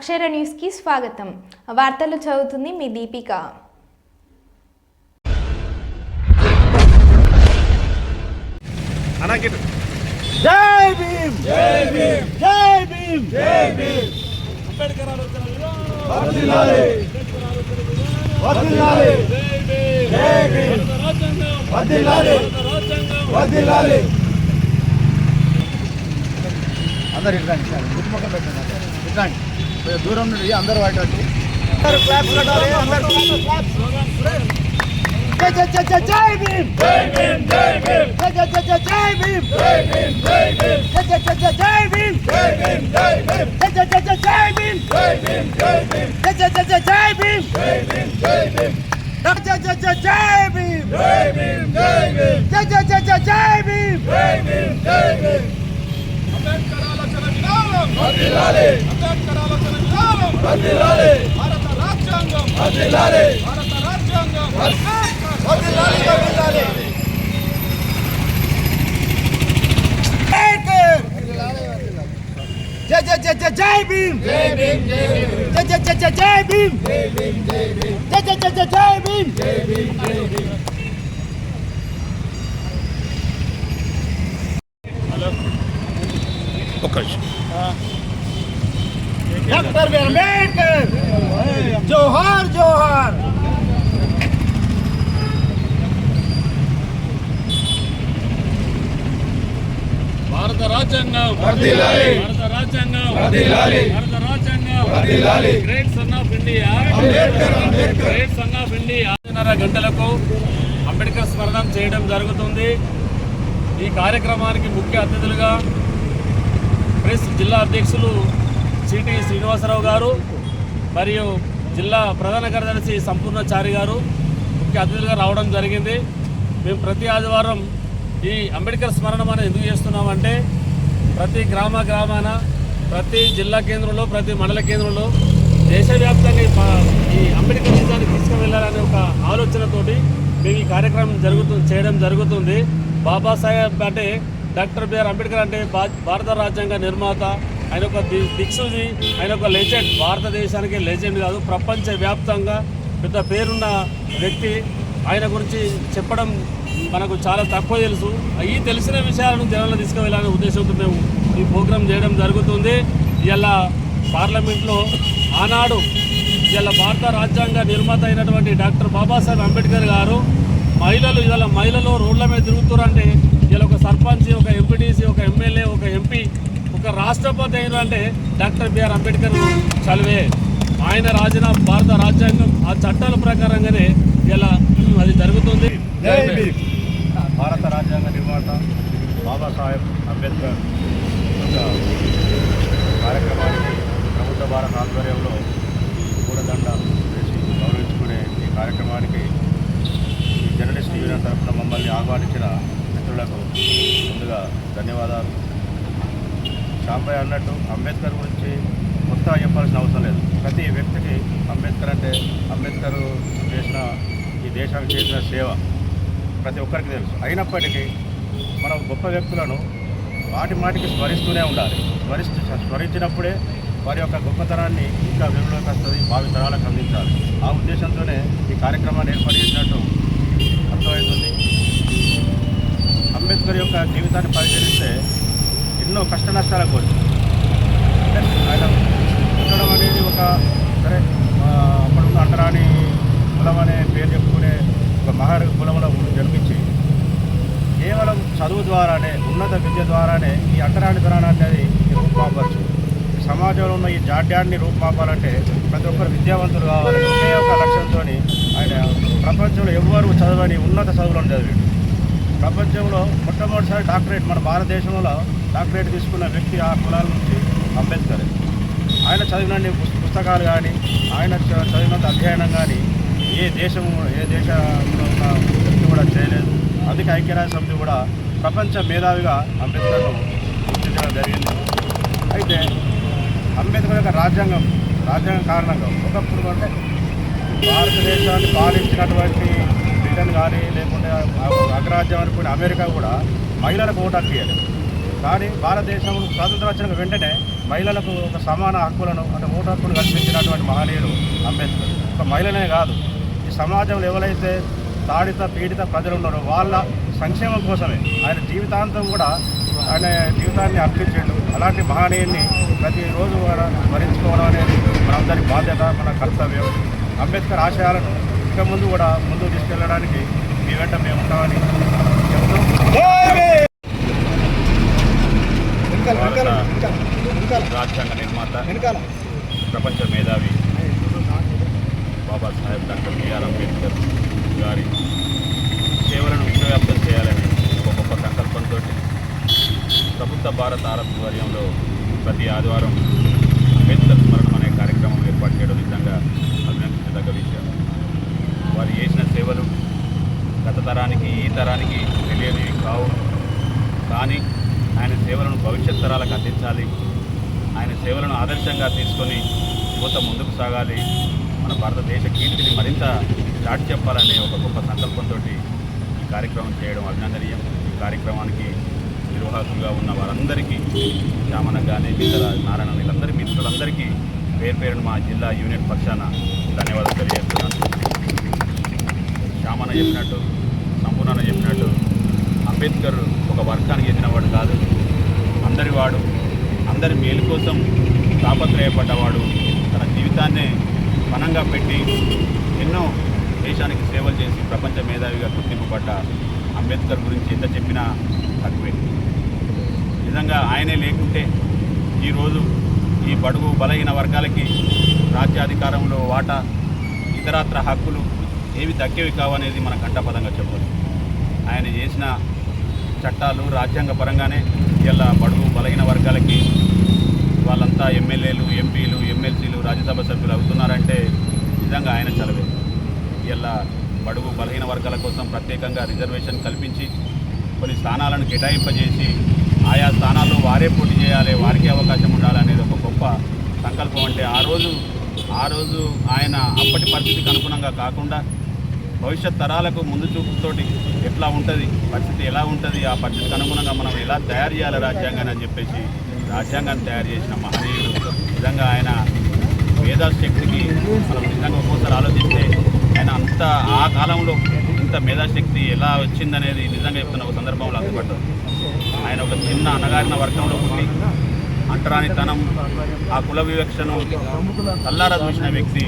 అక్షర న్యూస్కి స్వాగతం. వార్తలు చదువుతుంది మీ దీపిక. అనాకిట్ జై భీమ్! జై భీమ్! జై భీమ్! జై భీమ్! అంబేద్కర్ ఆలోచన విధానం. వర్ధిల్లాలి! వర్ధిల్లాలి! జై భీమ్! రాజ్యాంగం. వర్ధిల్లాలి! రాజ్యాంగం. వర్ధిల్లాలి! అందరు ఇట్లాంటి ఇట్లాంటి దూరం నుండి అందరూ వాటి అందరు క్లాప్స్ కొట్టాలి అందరు క్లాప్స్ జై జై జై జై జై భీమ్ జై భీమ్ జై భీమ్ జై జై జై జై జై భీమ్ జై భీమ్ జై భీమ్ జై జై జై జై జై భీమ్ జై భీమ్ జై భీమ్ జై జై జై జై జై భీమ్ జై భీమ్ జై భీమ్ జై జై జై జై జై భీమ్ జై భీమ్ జై భీమ్ జై జై జై జై జై భీమ్ జై భీమ్ జై భీమ్ జై జై జై జై జై భీమ్ జై భీమ్ జై భీమ్ అంబేద్కర్ ఆలోచన విధానం వర్ధిల్లాలి అంబేద్కర్ ఆలోచన విధానం వర్ధిల్లాలి భారత రాజ్యాంగం వర్ధిల్లాలి భారత రాజ్యాంగం వర్ధిల్లాలి వర్ధిల్లాలి జై జై జై జై జై భీమ్. జై భీమ్ జై భీమ్. జై జై జై జై భీమ్. జై భీమ్ జై భీమ్. జై జై జై జై భీమ్. జై భీమ్ జై భీమ్. ఒక్క నిమిషం. డాక్టర్ అంబేద్కర్ జోహార్ జోహార్ భారత రాజ్యాంగం వర్ధిల్లాలి. భారత రాజ్యాంగం వర్ధిల్లాలి. భారత రాజ్యాంగం వర్ధిల్లాలి. Great son of India Ambedkar, Ambedkar. Great son of India ఐదున్నర గంటలకు అంబేద్కర్ స్మరణం చేయడం జరుగుతుంది ఈ కార్యక్రమానికి ముఖ్య అతిథులుగా ప్రెస్ జిల్లా అధ్యక్షులు సిటి శ్రీనివాసరావు గారు మరియు జిల్లా ప్రధాన కార్యదర్శి సంపూర్ణచారి గారు ముఖ్య అతిథులుగా రావడం జరిగింది. మేము ప్రతి ఆదివారం ఈ అంబేద్కర్ స్మరణ మనం ఎందుకు చేస్తున్నామంటే ప్రతి గ్రామ గ్రామాన ప్రతి జిల్లా కేంద్రంలో ప్రతి మండల కేంద్రంలో దేశవ్యాప్తంగా ఈ అంబేద్కర్ నిజాన్ని తీసుకువెళ్ళాలనే ఒక ఆలోచనతోటి మేము ఈ కార్యక్రమం జరుగుతు చేయడం జరుగుతుంది. బాబాసాహెబ్ అంటే డాక్టర్ బిఆర్ అంబేద్కర్ అంటే భా- భారత రాజ్యాంగ నిర్మాత ఆయన ఒక ది- ఆయన ఒక లెజెండ్ భారతదేశానికి లెజెండ్ కాదు ప్రపంచ వ్యాప్తంగా పెద్ద పేరున్న వ్యక్తి. ఆయన గురించి చెప్పడం మనకు చాలా తక్కువ తెలుసు. ఈ తెలిసిన విషయాలను జనంలో తీసుకువెళ్ళాలనే ఉద్దేశంతో మేము ఈ ప్రోగ్రాం చేయడం జరుగుతుంది. ఇలా పార్లమెంట్లో ఆనాడు ఇలా భారత రాజ్యాంగ నిర్మాత అయినటువంటి డాక్టర్ బాబాసాహెబ్ అంబేద్కర్ గారు మహిళలు ఇవాళ మహిళలు రోడ్ల మీద తిరుగుతారంటే ఇలా ఒక సర్పంచ్ ఒక ఎంపీటీసీ ఒక ఎమ్మెల్యే ఒక ఎంపీ ఒక రాష్ట్రపతి అయినంటే డాక్టర్ బిఆర్ అంబేద్కర్ చదివే ఆయన రాసిన భారత రాజ్యాంగం ఆ చట్టాల ప్రకారంగానే ఇలా అది జరుగుతుంది. భారత రాజ్యాంగ నిర్మాత బాబాసాహెబ్ అంబేద్కర్ యొక్క కార్యక్రమానికి ప్రభుత్వ భారత ఆధ్వర్యంలో ఈ పూలదండ వేసి గౌరవించుకునే ఈ కార్యక్రమానికి ఈ జర్నలిస్ట్ యూనియన్ తరఫున మమ్మల్ని ఆహ్వానించిన మిత్రులకు ముందుగా ధన్యవాదాలు. సాంబయ్య అన్నట్టు అంబేద్కర్ గురించి కొత్తగా చెప్పాల్సిన అవసరం లేదు. ప్రతి వ్యక్తికి అంబేద్కర్ అంటే అంబేద్కర్ చేసిన ఈ దేశానికి చేసిన సేవ ప్రతి ఒక్కరికి తెలుసు. అయినప్పటికీ మనం గొప్ప వ్యక్తులను వాటి మాటికి స్మరిస్తూనే ఉండాలి. స్మరిస్తూ స్మరించినప్పుడే వారి యొక్క గొప్పతనాన్ని ఇంకా వెలుగులోకి వస్తుంది భావి తరాలకు అందించాలి. ఆ ఉద్దేశంతోనే ఈ కార్యక్రమాన్ని ఏర్పాటు చేసినట్టు అర్థమవుతుంది. అంబేద్కర్ యొక్క జీవితాన్ని పరిశీలిస్తే ఎన్నో కష్ట నష్టాల కోరి ఆయన పుట్టడం అనేది ఒక సరే అప్పుడున్న అంటరాని కులం అనే పేరు చెప్పుకునే ఒక మహర్ కులంలో జన్మించి కేవలం చదువు ద్వారానే ఉన్నత విద్య ద్వారానే ఈ అంటరానితనాన్ని అనేది రూపుమాపచ్చు. సమాజంలో ఉన్న ఈ జాడ్యాన్ని రూపుమాపాలంటే ప్రతి ఒక్కరు విద్యావంతులు కావాలి ఒకే ఒక లక్ష్యంతో ఆయన ప్రపంచంలో ఎవ్వరు చదవని ఉన్నత చదువులను చదివాడు. ప్రపంచంలో మొట్టమొదటిసారి డాక్టరేట్ మన భారతదేశంలో డాక్టరేట్ తీసుకున్న వ్యక్తి ఆ కులాల నుంచి అంబేద్కర్. ఆయన చదివిన పుస్తకాలు కానీ ఆయన చదివినంత అధ్యయనం కానీ ఏ దేశం ఏ దేశంలో ఉన్న వ్యక్తి కూడా చేయలేదు. అందుకే ఐక్యరాజ్య సమితి కూడా ప్రపంచ మేధావిగా అంబేద్కర్ను గుర్తించడం జరిగింది. అయితే అంబేద్కర్ యొక్క రాజ్యాంగం రాజ్యాంగం కారణంగా ఒకప్పుడు అంటే భారతదేశాన్ని పాలించినటువంటి బ్రిటన్ కానీ లేకుంటే అగ్రరాజ్యం అనుకునే అమెరికా కూడా మహిళలకు ఓటు హక్కు కానీ భారతదేశం స్వాతంత్రం వచ్చిన వెంటనే మహిళలకు ఒక సమాన హక్కులను అంటే ఓటు హక్కును కల్పించినటువంటి మహనీయుడు అంబేద్కర్. ఒక మహిళనే కాదు. ఈ సమాజంలో ఎవరైతే తాడిత పీడిత ప్రజలు ఉన్నారో వాళ్ళ సంక్షేమం కోసమే ఆయన జీవితాంతం కూడా ఆయన జీవితాన్ని అర్పించాడు. అలాంటి మహనీయుని ప్రతిరోజు కూడా స్మరించుకోవడం అనేది మనందరి బాధ్యత మన కర్తవ్యం. అంబేద్కర్ ఆశయాలను ఇక ముందు కూడా ముందుకు తీసుకెళ్ళడానికి మీ వెంట మేము ఉంటామని రాజ్యాంగ నిర్మాత ప్రపంచ మేధావి బాబాసాహెబ్ డాక్టర్ బిఆర్ అంబేద్కర్ గారి సేవలను విశ్వవ్యాప్తం చేయాలని ఒక గొప్ప సంకల్పంతో ప్రభుత్వ భారత ఆధ్వర్యంలో ప్రతి ఆదివారం అంబేద్కర్ స్మరణం అనే కార్యక్రమం ఏర్పాటు చేయడం నిజంగా అభినందించదగ్గ విషయం. వారు చేసిన సేవలు గత తరానికి ఈ తరానికి తెలియనివి కావు. కానీ ఆయన సేవలను భవిష్యత్ తరాలకు అందించాలి. ఆయన సేవలను ఆదర్శంగా తీసుకొని యువత ముందుకు సాగాలి. మన భారతదేశ కీర్తిని మరింత చాటి చెప్పాలనే ఒక గొప్ప సంకల్పంతో ఈ కార్యక్రమం చేయడం అభినందనీయం. ఈ కార్యక్రమానికి నిర్వాహకులుగా ఉన్న వారందరికీ శ్యామన కానీ మిత్ర నారాయణ వీళ్ళందరి మిత్రులందరికీ పేరు పేరును మా జిల్లా యూనియన్ పక్షాన ధన్యవాదాలు తెలియజేస్తున్నాను. రామన్న చెప్పినట్టు సంపూర్ణ చెప్పినట్టు అంబేద్కర్ ఒక వర్గానికి చెందినవాడు కాదు. అందరి వాడు అందరి మేలు కోసం తాపత్రయపడ్డవాడు. తన జీవితాన్నే పనంగా పెట్టి ఎన్నో దేశానికి సేవలు చేసి ప్రపంచ మేధావిగా గుర్తింపబడ్డ అంబేద్కర్ గురించి ఎంత చెప్పినా తక్కువే. నిజంగా ఆయనే లేకుంటే ఈరోజు ఈ బడుగు బలహీన వర్గాలకి రాజ్యాధికారంలో వాటా ఇతరత్ర హక్కులు ఏవి దక్కేవి కావనేది మన కంటపదంగా చెప్పాలి. ఆయన చేసిన చట్టాలు రాజ్యాంగ పరంగానే ఇలా బడుగు బలహీన వర్గాలకి వాళ్ళంతా ఎమ్మెల్యేలు ఎంపీలు ఎమ్మెల్సీలు రాజ్యసభ సభ్యులు అవుతున్నారంటే నిజంగా ఆయన చలవే. ఇలా బడుగు బలహీన వర్గాల కోసం ప్రత్యేకంగా రిజర్వేషన్ కల్పించి కొన్ని స్థానాలను కేటాయింపజేసి ఆయా స్థానాల్లో వారే పోటీ చేయాలి వారికి అవకాశం ఉండాలనేది ఒక గొప్ప సంకల్పం. అంటే ఆ రోజు ఆ రోజు ఆయన అప్పటి పరిస్థితికి అనుగుణంగా కాకుండా భవిష్యత్ తరాలకు ముందు చూపుతోటి ఎట్లా ఉంటుంది పరిస్థితి ఎలా ఉంటుంది ఆ పరిస్థితికి అనుగుణంగా మనం ఎలా తయారు చేయాలి రాజ్యాంగాన్ని అని చెప్పేసి రాజ్యాంగాన్ని తయారు చేసిన మహనీయుడు. నిజంగా ఆయన మేధాశక్తికి మనం నిజంగా ఒక్కోసారి ఆలోచిస్తే ఆయన అంత ఆ కాలంలో ఇంత మేధాశక్తి ఎలా వచ్చిందనేది నిజంగా చెప్తున్న ఒక సందర్భంలో అందుబాటు ఆయన ఒక చిన్న అన్నగారిన వర్గంలో పుట్టి అంటరానితనం ఆ కుల వివక్షను కల్లారా చూసిన వ్యక్తి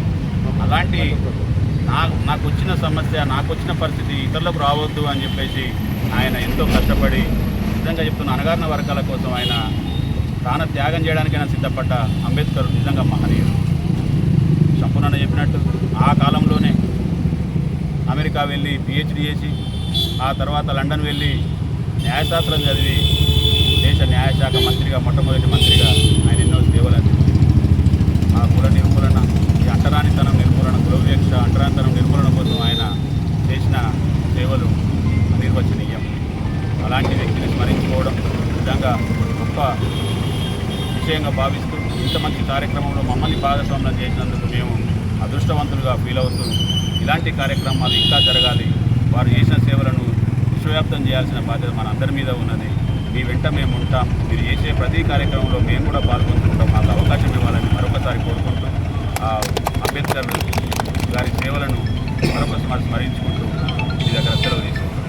అలాంటి నా నాకు వచ్చిన సమస్య నాకు వచ్చిన పరిస్థితి ఇతరులకు రావద్దు అని చెప్పేసి ఆయన ఎంతో కష్టపడి నిజంగా చెప్తున్న అనగారిన వర్గాల కోసం ఆయన ప్రాణ త్యాగం చేయడానికైనా సిద్ధపడ్డ అంబేద్కర్ నిజంగా మహనీయుడు. సంపూర్ణ చెప్పినట్టు ఆ కాలంలోనే అమెరికా వెళ్ళి పిహెచ్డి చేసి ఆ తర్వాత లండన్ వెళ్ళి న్యాయశాస్త్రం చదివి దేశ న్యాయశాఖ మంత్రిగా మొట్టమొదటి మంత్రిగా ఆయన ఎన్నో సేవలు అందించింది ఆ కుల నిర్మూలన అంటరానితనం నిర్మూలన కుల అంటరానితనం నిర్మూలన కోసం ఆయన చేసిన సేవలు అనిర్వచనీయం. అలాంటి వ్యక్తిని స్మరించుకోవడం నిజంగా గొప్ప విషయంగా భావిస్తూ ఇంత మంచి కార్యక్రమంలో మమ్మల్ని భాగస్వామ్యం చేసినందుకు మేము అదృష్టవంతులుగా ఫీల్ అవుతూ ఇలాంటి కార్యక్రమాలు ఇంకా జరగాలి. వారు చేసిన సేవలను విశ్వవ్యాప్తం చేయాల్సిన బాధ్యత మన అందరి మీద ఉన్నది. మీ వెంట మేము ఉంటాం. మీరు చేసే ప్రతి కార్యక్రమంలో మేము కూడా పాల్గొంటుంటాం. మాకు అవకాశం ఇవ్వాలని మరొకసారి కోరుకుంటాం అంబేద్కర్ గారి సేవలను మరొకసారి స్మరించుకుంటూ ఇది అక్కడ సెలవు తీసుకుంటాం